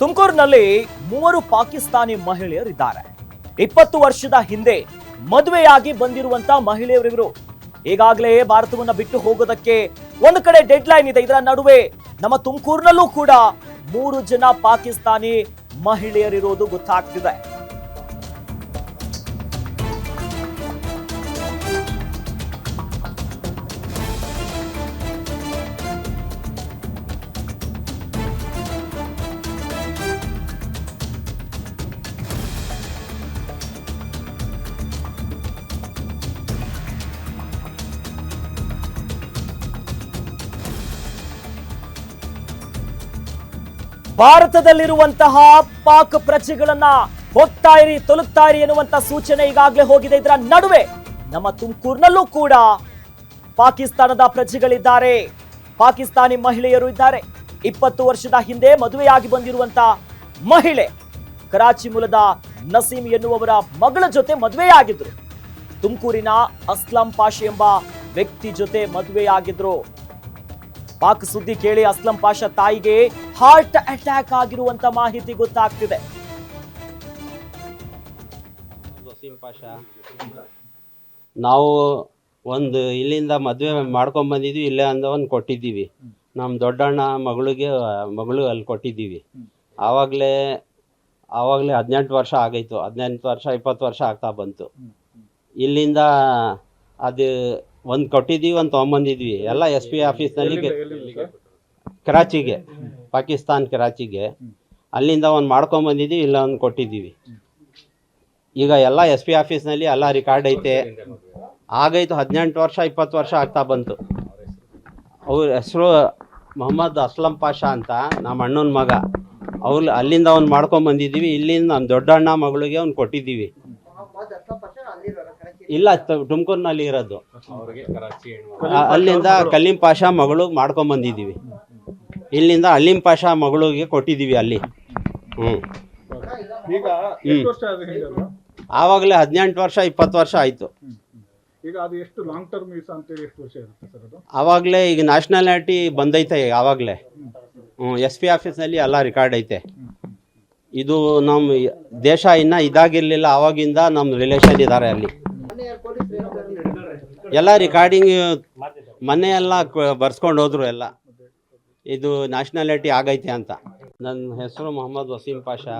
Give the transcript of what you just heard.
ತುಮಕೂರಿನಲ್ಲಿ ಮೂವರು ಪಾಕಿಸ್ತಾನಿ ಮಹಿಳೆಯರಿದ್ದಾರೆ. ಇಪ್ಪತ್ತು ವರ್ಷದ ಹಿಂದೆ ಮದುವೆಯಾಗಿ ಬಂದಿರುವಂತ ಮಹಿಳೆಯರಿವರು ಈಗಾಗಲೇ ಭಾರತವನ್ನ ಬಿಟ್ಟು ಹೋಗೋದಕ್ಕೆ ಒಂದು ಕಡೆ ಡೆಡ್ ಲೈನ್ ಇದೆ. ಇದರ ನಡುವೆ ನಮ್ಮ ತುಮಕೂರಿನಲ್ಲೂ ಕೂಡ ಮೂರು ಜನ ಪಾಕಿಸ್ತಾನಿ ಮಹಿಳೆಯರಿರೋದು ಗೊತ್ತಾಗ್ತಿದೆ. ಭಾರತದಲ್ಲಿರುವಂತಹ ಪಾಕ್ ಪ್ರಜೆಗಳನ್ನ ಹೋಗ್ತಾ ಇರಿ ತೊಲಗ್ತಾ ಇರಿ ಎನ್ನುವಂತ ಸೂಚನೆ ಈಗಾಗಲೇ ಹೋಗಿದೆ. ಇದರ ನಡುವೆ ನಮ್ಮ ತುಮಕೂರಿನಲ್ಲೂ ಕೂಡ ಪಾಕಿಸ್ತಾನದ ಪ್ರಜೆಗಳಿದ್ದಾರೆ. ಪಾಕಿಸ್ತಾನಿ ಮಹಿಳೆಯರು ಇದ್ದಾರೆ. ಇಪ್ಪತ್ತು ವರ್ಷದ ಹಿಂದೆ ಮದುವೆಯಾಗಿ ಬಂದಿರುವಂತ ಮಹಿಳೆ ಕರಾಚಿ ಮೂಲದ ನಸೀಮ್ ಎನ್ನುವವರ ಮಗಳ ಜೊತೆ ಮದುವೆಯಾಗಿದ್ರು. ತುಮಕೂರಿನ ಅಸ್ಲಂ ಪಾಷೆ ಎಂಬ ವ್ಯಕ್ತಿ ಜೊತೆ ಮದುವೆಯಾಗಿದ್ರು. ಪಾಕ್ ಸುದ್ದಿ ಕೇಳಿ ಅಸ್ಲಂ ಪಾಷಾ ತಾಯಿಗೆ ಹಾರ್ಟ್ ಅಟ್ಯಾಕ್ ಆಗಿರುವಂತ ಮಾಹಿತಿ ಗೊತ್ತಾಗ್ತಿದೆ. ನಾವು ಒಂದು ಇಲ್ಲಿಂದ ಮದುವೆ ಮಾಡ್ಕೊಂಡ್ ಬಂದಿದ್ವಿ ಇಲ್ಲೇ ಅಂದ ಒಂದು ಕೊಟ್ಟಿದ್ದೀವಿ. ನಮ್ಮ ದೊಡ್ಡಣ್ಣ ಮಗಳಿಗೆ ಮಗಳು ಅಲ್ಲಿ ಕೊಟ್ಟಿದ್ದೀವಿ. ಆವಾಗಲೇ ಆವಾಗಲೇ ಹದಿನೆಂಟು ವರ್ಷ ಆಗೈತು. ಹದಿನೆಂಟು ವರ್ಷ ಇಪ್ಪತ್ತು ವರ್ಷ ಆಗ್ತಾ ಬಂತು. ಇಲ್ಲಿಂದ ಅದು ಒಂದು ಕೊಟ್ಟಿದ್ದೀವಿ ಒಂದು ತೊಗೊಂಬಂದಿದ್ವಿ ಎಲ್ಲ ಎಸ್ ಪಿ ಆಫೀಸ್ನಲ್ಲಿ ಕರಾಚಿಗೆ ಪಾಕಿಸ್ತಾನ್ ಕರಾಚಿಗೆ. ಅಲ್ಲಿಂದ ಒಂದು ಮಾಡ್ಕೊಂಬಂದಿದ್ದೀವಿ ಇಲ್ಲ ಒಂದು ಕೊಟ್ಟಿದ್ದೀವಿ. ಈಗ ಎಲ್ಲ ಎಸ್ ಪಿ ಆಫೀಸ್ನಲ್ಲಿ ಎಲ್ಲ ರಿಕಾರ್ಡ್ ಐತೆ. ಆಗೈತು ಹದಿನೆಂಟು ವರ್ಷ ಇಪ್ಪತ್ತು ವರ್ಷ ಆಗ್ತಾ ಬಂತು. ಅವ್ರ ಹೆಸರು ಮೊಹಮ್ಮದ್ ಅಸ್ಲಂ ಪಾಷಾ ಅಂತ ನಮ್ಮ ಅಣ್ಣನ ಮಗ. ಅವ್ರು ಅಲ್ಲಿಂದ ಅವ್ನು ಮಾಡ್ಕೊಂಬಂದಿದ್ದೀವಿ ಇಲ್ಲಿಂದ ನಮ್ಮ ದೊಡ್ಡಣ್ಣ ಮಗಳಿಗೆ ಅವ್ನು ಕೊಟ್ಟಿದ್ದೀವಿ. ಇಲ್ಲ ತುಮಕೂರಿನಲ್ಲಿ ಇರೋದು. ಆ- ಅಲ್ಲಿಂದ ಕಲೀಂ ಪಾಷ ಮಗಳು ಮಾಡ್ಕೊಂಬಂದಿದ್ದೀವಿ ಇಲ್ಲಿಂದ ಅಲ್ಲಿಂ ಪಾಷ ಮಗಳಿಗೆ ಕೊಟ್ಟಿದ್ದೀವಿ ಅಲ್ಲಿ. ಹ್ಞೂ ಈಗ ಎಷ್ಟು ವರ್ಷ ಅದು ಹಿಂಗಲ್ಲ ಆವಾಗಲೇ ಹದಿನೆಂಟು ವರ್ಷ ಇಪ್ಪತ್ತು ವರ್ಷ ಆಯಿತು. ಈಗ ಅದು ಎಷ್ಟು ಲಾಂಗ್ ಟರ್ಮ್ ವೀಸಾ ಅಂತೇಳಿ ಎಷ್ಟು ವರ್ಷ ಇರುತ್ತೆ ಸರ್ ಅದು? ಆವಾಗಲೇ ಈಗ ನ್ಯಾಷನಾಲಿಟಿ ಬಂದೈತೆ ಆವಾಗಲೇ. ಹ್ಞೂ ಎಸ್ ಪಿ ಆಫೀಸ್ನಲ್ಲಿ ಎಲ್ಲ ರೆಕಾರ್ಡ್ ಐತೆ. ಇದು ನಮ್ಮ ದೇಶ ಇನ್ನೂ ಇದಾಗಿರಲಿಲ್ಲ ಆವಾಗಿಂದ ನಮ್ಮ ರಿಲೇಷನ್ ಇದ್ದಾರೆ ಅಲ್ಲಿ. ಎಲ್ಲ ರಿಕಾರ್ಡಿಂಗ್ ಮೊನ್ನೆ ಎಲ್ಲ ಬರ್ಸ್ಕೊಂಡು ಹೋದ್ರು ಎಲ್ಲ. ಇದು ನ್ಯಾಷನಾಲಿಟಿ ಆಗೈತೆ ಅಂತ. ನನ್ನ ಹೆಸರು ಮೊಹಮ್ಮದ್ ವಸೀಂ ಪಾಷಾ.